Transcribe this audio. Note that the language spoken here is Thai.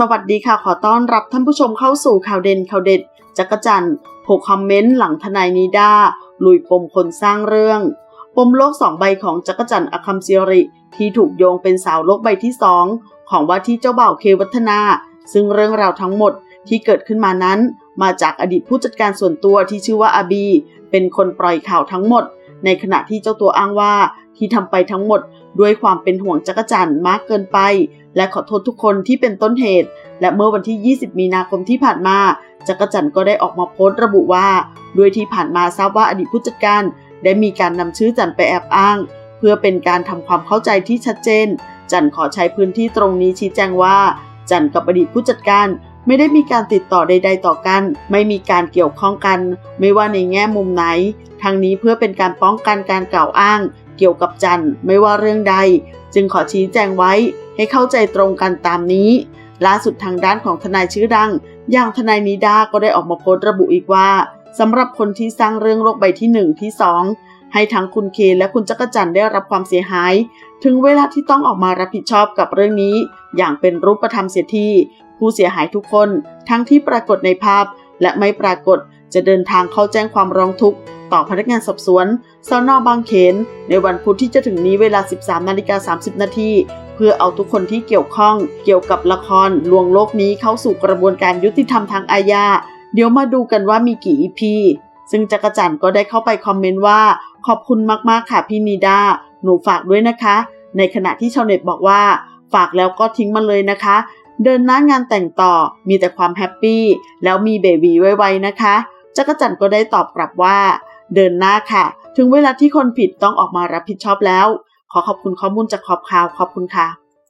สวัสดีค่ะ ขอต้อนรับท่านผู้ชมเข้าสู่ข่าวเด่นข่าวเด็ดจักรจันทร์โผคอมเมนต์หลังทนายนิด้าลุยปมคนสร้างเรื่อง ปมโลกสองใบของจักรจันทร์อคัมเซียริ ที่ถูกโยงเป็นสาวโลกใบที่สองของว่าที่เจ้าบ่าวเควัฒนา ซึ่งเรื่องราวทั้งหมดที่เกิดขึ้นมานั้น มาจากอดีตผู้จัดการส่วนตัวที่ชื่อว่าอาบี เป็นคนปล่อยข่าวทั้งหมด ในขณะที่เจ้าตัวอ้างว่า ที่ทำไปทั้งหมดด้วยความเป็นห่วงจักรจันทร์มากเกินไป และขอโทษทุกคนที่เป็นต้นเหตุ และเมื่อวันที่ 20 มีนาคมที่ผ่านมาจักรจันทร์ก็ได้ออกมาโพสต์ระบุว่า ด้วยที่ผ่านมาทราบว่าอดีตผู้จัดการ ได้มีการนำชื่อจันไปแอบอ้าง เพื่อเป็นการทำความเข้าใจที่ชัดเจน จันขอใช้พื้นที่ตรงนี้ชี้แจงว่า จันกับอดีตผู้จัดการ ไม่ได้มีการติดต่อใด ๆ ต่อกัน ไม่มีการเกี่ยวข้องกัน ไม่ว่าในแง่มุมไหน ทั้งนี้เพื่อเป็นการป้องกันการกล่าวอ้าง เกี่ยวกับจันไม่ว่าเรื่องใด จึงขอชี้แจงไว้ให้เข้าใจตรงกันตามนี้ล่าสุดทางด้านของทนายชื่อดัง อย่างทนายนิดาก็ได้ออกมาโพสต์ระบุอีกว่าสำหรับคนที่สร้างเรื่องโรคใบที่ 1 ที่ 2 ให้ทั้งคุณเคและคุณจักรจันทร์ได้รับความเสียหาย ถึงเวลาที่ต้องออกมารับผิดชอบกับเรื่องนี้ อย่างเป็นรูปธรรมเสียที ผู้เสียหายทุกคนทั้งที่ปรากฏในภาพ และไม่ปรากฏจะเดินทางเข้าแจ้งความร้องทุกข์ต่อพนักงานสอบสวนสนอบางเขน ในวันพุธที่จะถึงนี้เวลา 13นาฬิกา30 นาทีเพื่อเอาทุกคนที่เกี่ยวข้องเกี่ยวกับละครลวงโลกนี้เข้าสู่กระบวนการยุติธรรมทางอาญาเดี๋ยวมาดูกันว่ามีกี่ EP ซึ่งจักรจันทร์ก็ได้เข้าไปคอมเมนต์ว่า ขอบคุณมากๆค่ะพี่นีดาหนูฝากด้วยนะคะ ในขณะที่ชาวเน็ตบอกว่า ฝากแล้วก็ทิ้งมันเลยนะคะ เดินหน้างานแต่งต่อมีแต่ความแฮปปี้แล้วมีเบบีไวๆนะคะจักรจันทร์ก็ได้ตอบกลับว่า เดินหน้าค่ะ ถึงเวลาที่คนผิดต้องออกมารับผิดชอบแล้ว ขอขอบคุณข้อมูลจากขอบข่าวขอบคุณค่ะ